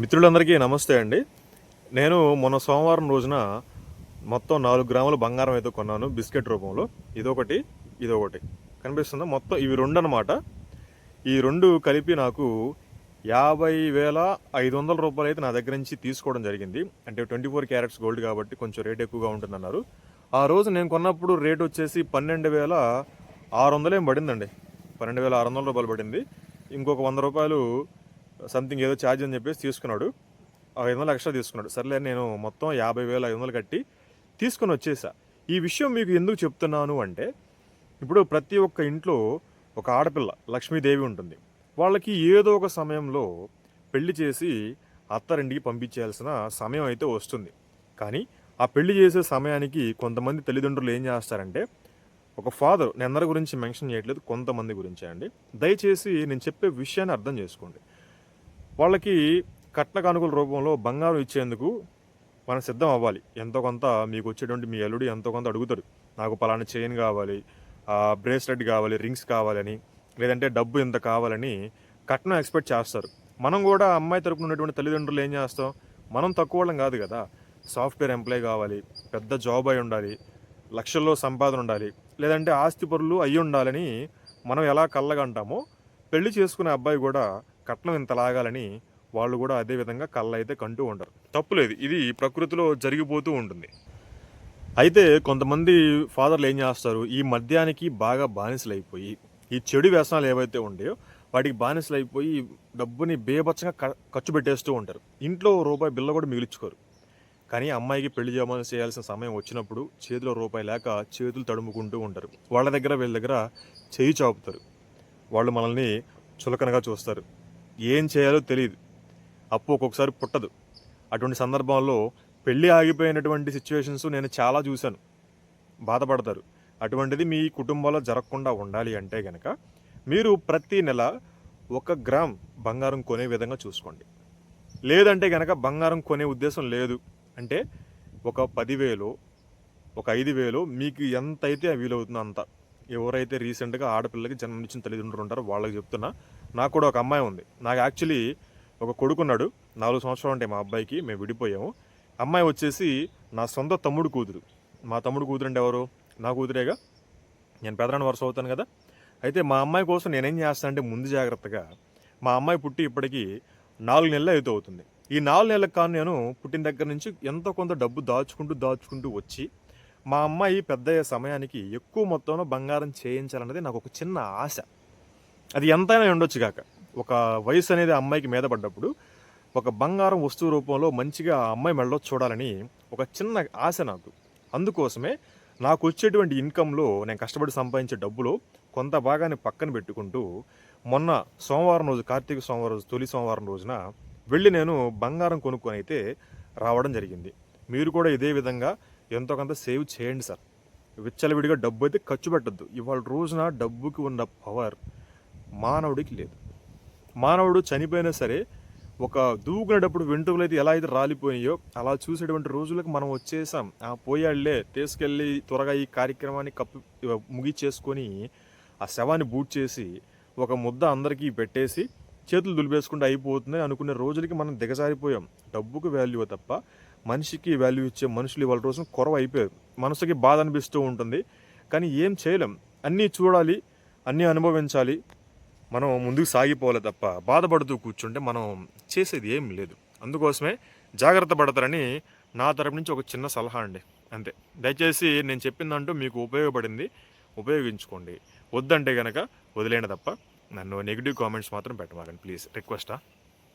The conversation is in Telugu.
మిత్రులందరికీ నమస్తే అండి. నేను మొన్న సోమవారం రోజున మొత్తం నాలుగు గ్రాముల బంగారం అయితే కొన్నాను బిస్కెట్ రూపంలో. ఇదొకటి ఇదొకటి. కనిపిస్తుందా? మొత్తం ఇవి రెండు అనమాట ఈ రెండు కలిపి నాకు యాభై వేల ఐదు వందల రూపాయలు అయితే నా దగ్గర నుంచి తీసుకోవడం జరిగింది. అంటే ట్వంటీ ఫోర్ క్యారెట్స్ గోల్డ్ కాబట్టి కొంచెం రేట్ ఎక్కువగా ఉంటుందన్నారు. ఆ రోజు నేను కొన్నప్పుడు రేట్ వచ్చేసి పన్నెండు వేల ఆరు వందలేం పడిందండి. పన్నెండు వేల ఆరు వందల రూపాయలు పడింది. ఇంకొక వంద రూపాయలు సంథింగ్ ఏదో ఛార్జ్ అని చెప్పేసి తీసుకున్నాడు. ఆ ఐదు వందలు ఎక్స్ట్రా తీసుకున్నాడు. సర్లే నేను మొత్తం యాభై వేల ఐదు వందలు కట్టి తీసుకొని వచ్చేసా. ఈ విషయం మీకు ఎందుకు చెప్తున్నాను అంటే ఇప్పుడు ప్రతి ఒక్క ఇంట్లో ఒక ఆడపిల్ల లక్ష్మీదేవి ఉంటుంది. వాళ్ళకి ఏదో ఒక సమయంలో పెళ్ళి చేసి అత్తారింటికి పంపించాల్సిన సమయం అయితే వస్తుంది. కానీ ఆ పెళ్ళి చేసే సమయానికి కొంతమంది తల్లిదండ్రులు ఏం చేస్తారంటే ఒక ఫాదర్ నేను అందరి గురించి మెన్షన్ చేయట్లేదు కొంతమంది గురించే అండి. దయచేసి నేను చెప్పే విషయాన్ని అర్థం చేసుకోండి. వాళ్ళకి కట్న కానుకల రూపంలో బంగారం ఇచ్చేందుకు మనం సిద్ధం అవ్వాలి. ఎంతో కొంత మీకు వచ్చేటువంటి మీ అల్లుడు ఎంతో కొంత అడుగుతాడు. నాకు పలానా చైన్ కావాలి బ్రేస్లెట్ కావాలి రింగ్స్ కావాలని లేదంటే డబ్బు ఇంత కావాలని కట్నం ఎక్స్పెక్ట్ చేస్తారు. మనం కూడా అమ్మాయి తరపున ఉన్నటువంటి తల్లిదండ్రులు ఏం చేస్తాం? మనం తక్కువ వాళ్ళం కాదు కదా. సాఫ్ట్వేర్ ఎంప్లాయ్ కావాలి పెద్ద జాబ్ అయి ఉండాలి లక్షల్లో సంపాదన ఉండాలి లేదంటే ఆస్తి పరులు అయి ఉండాలని మనం ఎలా కళ్ళగంటామో పెళ్ళి చేసుకునే అబ్బాయి కూడా కట్నం ఇంత లాగాలని వాళ్ళు కూడా అదే విధంగా కళ్ళు అయితే కంటూ ఉంటారు. తప్పులేదు ఇది ప్రకృతిలో జరిగిపోతూ ఉంటుంది. అయితే కొంతమంది ఫాదర్లు ఏం చేస్తారు? ఈ మద్యానికి బాగా బానిసలు అయిపోయి ఈ చెడు వ్యసనాలు ఏవైతే ఉంటాయో వాటికి బానిసలు అయిపోయి డబ్బుని బేబచ్చగా ఖర్చు పెట్టేస్తూ ఉంటారు. ఇంట్లో రూపాయి బిల్ల కూడా మిగిల్చుకోరు కానీ అమ్మాయికి పెళ్ళి చేయమని చేయాల్సిన సమయం వచ్చినప్పుడు చేతిలో రూపాయి లేక చేతులు తడుముకుంటూ ఉంటారు. వాళ్ళ దగ్గర వీళ్ళ దగ్గర చేయి చాపుతారు. వాళ్ళు మనల్ని చులకనగా చూస్తారు. ఏం చేయాలో తెలియదు అప్పు ఒక్కొక్కసారి పుట్టదు. అటువంటి సందర్భాల్లో పెళ్ళి ఆగిపోయినటువంటి సిచ్యువేషన్స్ నేను చాలా చూశాను. బాధపడతారు. అటువంటిది మీ కుటుంబంలో జరగకుండా ఉండాలి అంటే కనుక మీరు ప్రతి నెల ఒక గ్రామ్ బంగారం కొనే విధంగా చూసుకోండి. లేదంటే కనుక బంగారం కొనే ఉద్దేశం లేదు అంటే ఒక పదివేలు ఒక ఐదు వేలు మీకు ఎంత అయితే వీలవుతుందో అంత. ఎవరైతే రీసెంట్గా ఆడపిల్లకి జన్మనిచ్చిన తల్లిదండ్రులు ఉంటారో వాళ్ళకి చెప్తున్నా నాకు కూడా ఒక అమ్మాయి ఉంది. నాకు యాక్చువల్లీ ఒక కొడుకున్నాడు నాలుగు సంవత్సరాలు ఉంటాయి మా అబ్బాయికి మేము విడిపోయాము. అమ్మాయి వచ్చేసి నా సొంత తమ్ముడు కూతురు. మా తమ్ముడు కూతురు అంటే ఎవరు? నా కూతురేగా? నేను పెదరాని వరుస అవుతాను కదా? అయితే మా అమ్మాయి కోసం నేనేం చేస్తానంటే ముందు జాగ్రత్తగా మా అమ్మాయి పుట్టి ఇప్పటికీ నాలుగు నెలలు అయితే అవుతుంది. ఈ నాలుగు నెలలకు కాను నేను పుట్టిన దగ్గర నుంచి ఎంతో కొంత డబ్బు దాచుకుంటూ దాచుకుంటూ వచ్చి మా అమ్మాయి పెద్దయ్యే సమయానికి ఎక్కువ మొత్తంలో బంగారం చేయించాలన్నది నాకు ఒక చిన్న ఆశ. అది ఎంతైనా ఉండొచ్చు కాక. ఒక వయసు అనేది ఆ అమ్మాయికి మీద పడ్డప్పుడు ఒక బంగారం వస్తువు రూపంలో మంచిగా ఆ అమ్మాయి మెడలో చూడాలని ఒక చిన్న ఆశ నాకు. అందుకోసమే నాకు వచ్చేటువంటి ఇన్కంలో నేను కష్టపడి సంపాదించే డబ్బులో కొంత భాగాన్ని పక్కన పెట్టుకుంటూ మొన్న సోమవారం రోజు కార్తీక సోమవారం రోజు తొలి సోమవారం రోజున వెళ్ళి నేను బంగారం కొనుక్కొని అయితే రావడం జరిగింది. మీరు కూడా ఇదే విధంగా ఎంతో కొంత సేవ్ చేయండి సార్. విచ్చలవిడిగా డబ్బు అయితే ఖర్చు పెట్టద్దు. ఇవాళ రోజున డబ్బుకి ఉన్న పవర్ మానవుడికి లేదు. మానవుడు చనిపోయినా సరే ఒక దూకునేటప్పుడు వెంట్రుకలు అయితే ఎలా అయితే రాలిపోయాయో అలా చూసేటువంటి రోజులకు మనం వచ్చేసాం. ఆ పోయాళ్ళే తీసుకెళ్ళి త్వరగా ఈ కార్యక్రమాన్ని కప్పు ముగిచేసుకొని ఆ శవాన్ని బూట్ చేసి ఒక ముద్ద అందరికీ పెట్టేసి చేతులు దులిపేసుకుంటే అయిపోతుంది అనుకునే రోజులకి మనం దిగజారిపోయాం. డబ్బుకు వాల్యూ తప్ప మనిషికి వాల్యూ ఇచ్చే మనుషులు ఇవాళ రోజున కొరవ అయిపోయారు. మనసుకి బాధ అనిపిస్తూ ఉంటుంది. కానీ ఏం చేయలేం. అన్నీ చూడాలి అన్నీ అనుభవించాలి. మనం ముందుకు సాగిపోవాలి తప్ప బాధపడుతూ కూర్చుంటే మనం చేసేది ఏం లేదు. అందుకోసమే జాగ్రత్త పడతారని నా తరపు నుంచి ఒక చిన్న సలహా అండి. అంతే. దయచేసి నేను చెప్పిందంటూ మీకు ఉపయోగపడింది ఉపయోగించుకోండి. వద్దంటే కనుక వదిలేండి తప్ప నన్ను నెగిటివ్ కామెంట్స్ మాత్రం పెట్టమాకండి. ప్లీజ్ రిక్వెస్టా?